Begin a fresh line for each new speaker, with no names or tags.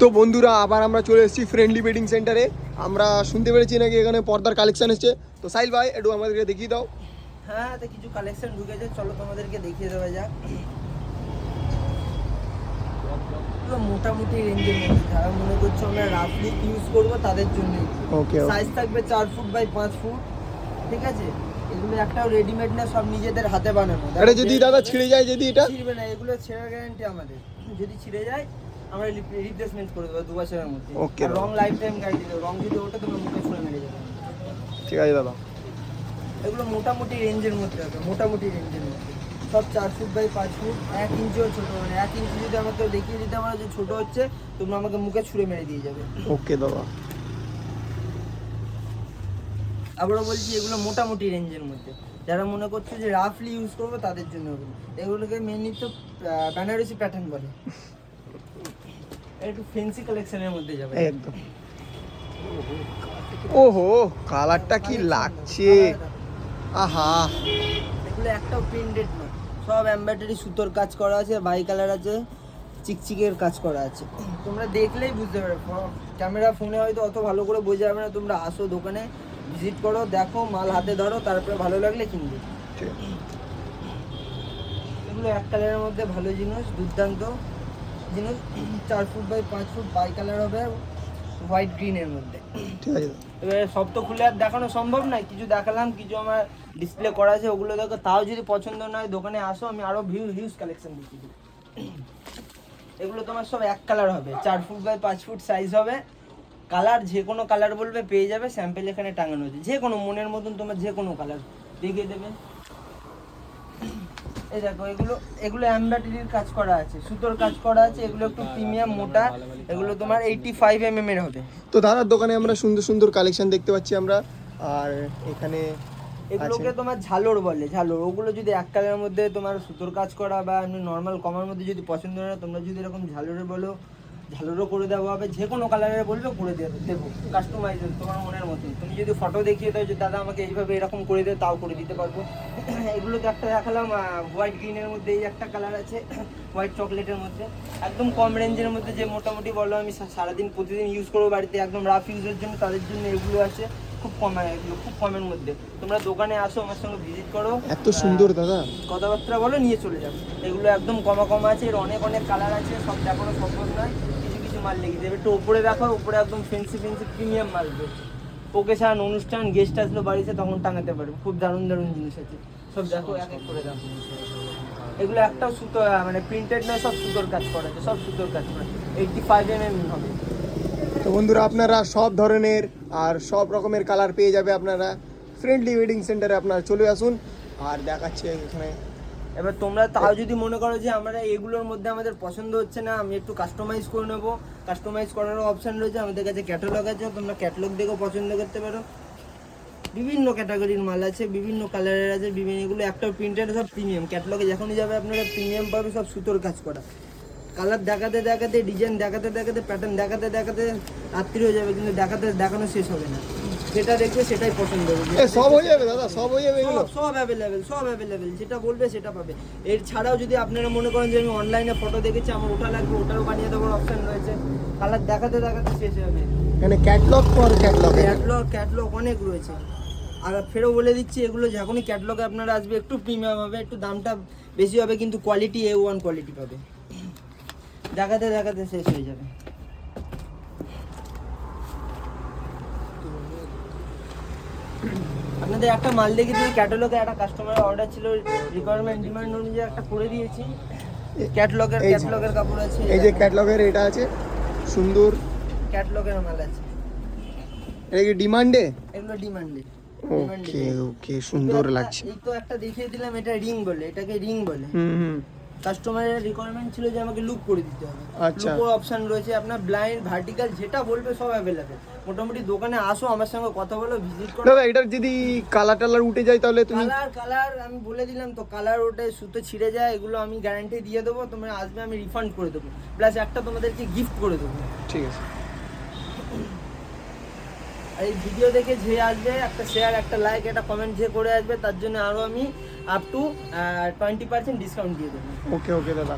তো বন্ধুরা আবার আমরা চলে এসেছি ফ্রেন্ডলি ওয়েডিং সেন্টারে আমরা শুনতে পেরেছি নাকি এখানে পর্দার কালেকশন এসছে। তো সাইল ভাই একটু আমাদেরকে দেখিয়ে দাও।
হ্যাঁ তো কিছু কালেকশন ঢুকেছে। চলো তোমাদেরকে দেখিয়ে দেওয়া যাক। মোটামুটি রেঞ্জের মধ্যে। যারা মনে করছ আমরা রাফলি ইউজ করব তাদের জন্য
ওকে
সাইজ থাকবে চার ফুট বাই পাঁচ ফুট ঠিক আছে? এগুলো একটাও রেডিমেড না সব নিজেদের হাতে বানানো।
এটা যদি দাদা ছিঁড়ে যায় যদি এটা?
ছিঁড়বে না এগুলো ছেঁড়ার গ্যারান্টি আমাদের। যদি ছিঁড়ে যায় আমরা রিপ্লেসমেন্ট করে দেবো দু বছরের মধ্যে। আর রং লাইফ টাইম গ্যারান্টি দেবো। রং যদি ওটা তোমরা মুখে ছুঁড়ে মেরে যাবে
ঠিক আছে দাদা।
এগুলো মোটামুটি রেঞ্জের মধ্যে হবে মোটামুটি রেঞ্জের মধ্যে। সব চার ফুট বাই পাঁচ ফুট এক ইঞ্চিও ছোটো মানে এক ইঞ্চি যদি আমাকে দেখিয়ে দিতে পারো যে ছোটো হচ্ছে তোমরা আমাকে মুখে ছুঁড়ে মেরে দিয়ে যাবে।
ওকে দাদা।
আবারও বলছি এগুলো মোটামুটি রেঞ্জের মধ্যে। যারা মনে করছে যে রাফলি ইউজ করব তাদের জন্য এগুলোকে মেনলি তো বেনারসি প্যাটার্ন বলে। একটু ফেন্সি কালেকশনের মধ্যে যাবে।
একদম। ওহো কালারটা কি লাগছে? আহা।
এগুলো একটাও প্রিন্টেড না সব এমব্রয়ডারি সুতোর কাজ করা আছে বাই কালার আছে চিকচিকের কাজ করা আছে। তোমরা দেখলেই বুঝতে পারবে। ক্যামেরা ফোনে হয়তো অত ভালো করে বোঝা যাবে না। তোমরা আসো দোকানে ভিজিট করো দেখো মাল হাতে ধরো তারপরে ভালো লাগলে কিনবে। এগুলো এক কালারের মধ্যে ভালো জিনিস দুর্দান্ত। জিনিস চার ফুট বাই পাঁচ ফুট বাই কালার হবে হোয়াইট গ্রিনের মধ্যে।
ঠিক আছে।
এবারে সব তো খুলে আর দেখানো সম্ভব নয় কিছু দেখালাম কিছু আমার ডিসপ্লে করা আছে ওগুলো দেখো। তাও যদি পছন্দ না হয় দোকানে আসো আমি আরও ভিউ হিউজ কালেকশন দিচ্ছি। এগুলো তোমার সব এক কালার হবে চার ফুট বাই পাঁচ ফুট সাইজ হবে। কালার যে কোনো কালার বলবে পেয়ে যাবে স্যাম্পেল এখানে টাঙানো আছে। যে কোনো মনের মতন তোমার যে কোনো কালার দেখিয়ে দেবে। এই দেখো এগুলো এগুলো এমব্রয়ডারির কাজ করা আছে সুতোর কাজ করা আছে এগুলো একটু প্রিমিয়াম মোটা এগুলো তোমার এইটি ফাইভ এম এর হবে।
তো দাদার দোকানে আমরা সুন্দর সুন্দর কালেকশন দেখতে পাচ্ছি আমরা আর এখানে
এগুলোকে তোমার ঝালর বলে ঝালর। ওগুলো যদি এক কালের মধ্যে তোমার সুতোর কাজ করা বা এমনি নর্মাল কমার মধ্যে যদি পছন্দ হয় না তোমরা যদি এরকম ঝালরে বলো ঝালরও করে দেওয়া হবে যে কোনো কালারের বলবে করে দেবো। দেবো কাস্টমাইজ তোমার মনের মতন। তুমি যদি ফটো দেখিয়ে দাও যে দাদা আমাকে এইভাবে এরকম করে দে তাও করে দিতে পারব। এগুলো তো একটা দেখালাম হোয়াইট গ্রিনের মধ্যে এই একটা কালার আছে হোয়াইট চকলেটের মধ্যে। একদম কম রেঞ্জের মধ্যে যে মোটামুটি বলো আমি সারাদিন প্রতিদিন ইউজ করব বাড়িতে একদম রাফ ইউজের জন্য তাদের জন্য এগুলো আছে খুব কম এগুলো খুব কমের মধ্যে। তোমরা দোকানে আসো আমার সঙ্গে ভিজিট করো।
এত সুন্দর দাদা।
কথাবার্তা বলো নিয়ে চলে যাবে। এগুলো একদম কমা কমা আছে এর অনেক অনেক কালার আছে সব দেখানো সম্ভব নয়। কিছু মাল লেগে যাবে। একটু উপরে দেখো, উপরে একদম ফেন্সি ফেন্সি প্রিমিয়াম মাল রয়েছে ওকেশান অনুষ্ঠান গেস্ট আসলো বাড়িতে, তখন টাঙাতে পারবে। খুব দারুণ দারুণ জিনিস আছে। সব দেখো, এক এক করে দেখো। এগুলো একটাও সুতো মানে প্রিন্টেড নয়, সব সুতোর কাজ করা আছে, সব সুতোর কাজ করা এইটটি ফাইভ এম এম হবে।
তো বন্ধুরা, আপনারা সব ধরনের আর সব রকমের কালার পেয়ে যাবে আপনারা। ফ্রেন্ডলি ওয়েডিং সেন্টারে আপনারা চলে আসুন। আর দেখাচ্ছে এখানে
এবার তোমরা তাও যদি মনে করো যে আমরা এগুলোর মধ্যে আমাদের পছন্দ হচ্ছে না, আমি একটু কাস্টমাইজ করে নেব। কাস্টমাইজ করারও অপশন রয়েছে, আমাদের কাছে ক্যাটালগ আছে, তোমরা ক্যাটালগ দেখেও পছন্দ করতে পারো। বিভিন্ন ক্যাটাগরির মাল আছে, বিভিন্ন কালারের আছে, বিভিন্ন এগুলো একটা প্রিন্টেড সব প্রিমিয়াম ক্যাটালগে যখনই যাবে, আপনারা প্রিমিয়াম পাবে, সব সুতোর কাজ করা। কালার দেখাতে দেখাতে ডিজাইন দেখাতে দেখাতে প্যাটার্ন দেখাতে দেখাতে রাত্রি হয়ে যাবে, কিন্তু দেখাতে, দেখানো শেষ হবে না। যেটা দেখবে সেটাই পছন্দ হবে।
সব হয়ে যাবে দাদা সব হয়ে যাবে এগুলো।
সব অ্যাভেলেবেল সব অ্যাভেলেবেল যেটা বলবে সেটা পাবে। এর ছাড়াও যদি আপনারা মনে করেন যে আমি অনলাইনে ফটো দেখেছি আমার ওটা লাগবে ওটারও বানিয়ে দেওয়ার অপশন রয়েছে। কালার দেখাতে দেখাতে শেষ হবে
এখানে ক্যাটলগ পর ক্যাটলগ
ক্যাটলগ ক্যাটলগ অনেক রয়েছে। আর ফেরও বলে দিচ্ছি এগুলো যখনই ক্যাটলগে আপনারা আসবে একটু প্রিমিয়াম হবে একটু দামটা বেশি হবে কিন্তু কোয়ালিটি এ ওয়ান কোয়ালিটি পাবে। দেখাতে দেখাতে শেষ হয়ে যাবে। আপনাদের একটা মাল দেখে দিয়ে ক্যাটালগে একটা কাস্টমারের অর্ডার ছিল রিকোয়ারমেন্ট ডিমান্ড অনুযায়ী একটা করে দিয়েছি। ক্যাটলগের ক্যাটলগের কাপড় আছে।
এই যে ক্যাটলগের এটা আছে সুন্দর।
ক্যাটলগের মাল আছে।
এটা কি ডিমান্ডে
এগুলো ডিমান্ডে
ওকে ওকে সুন্দর লাগছে।
এই তো একটা দেখিয়ে দিলাম এটা রিং বলে এটাকে রিং বলে।
হুম হুম।
কাস্টমারের রিকোয়ারমেন্ট ছিল যে আমাকে লুক করে দিতে হবে।
আচ্ছা।
লুকোর অপশন রয়েছে আপনার ব্লাইন্ড ভার্টিক্যাল যেটা বলবে সব অ্যাভেলেবেল মোটামুটি দোকানে আসো আমার সঙ্গে কথা বলো ভিজিট করো।
দাদা এটার যদি কালার টালার উঠে যায় তাহলে তুমি
কালার কালার আমি বলে দিলাম তো কালার ওটা সুতো ছিঁড়ে যায় এগুলো আমি গ্যারান্টি দিয়ে দেবো তোমরা আসবে আমি রিফান্ড করে দেবো। প্লাস একটা তোমাদেরকে গিফট করে দেবো।
ঠিক আছে।
এই ভিডিও দেখে যে আসবে একটা শেয়ার একটা লাইক একটা কমেন্ট যে করে আসবে তার জন্য আরও আমি up to twenty percent discount দিয়ে দেবো।
ওকে ওকে দাদা।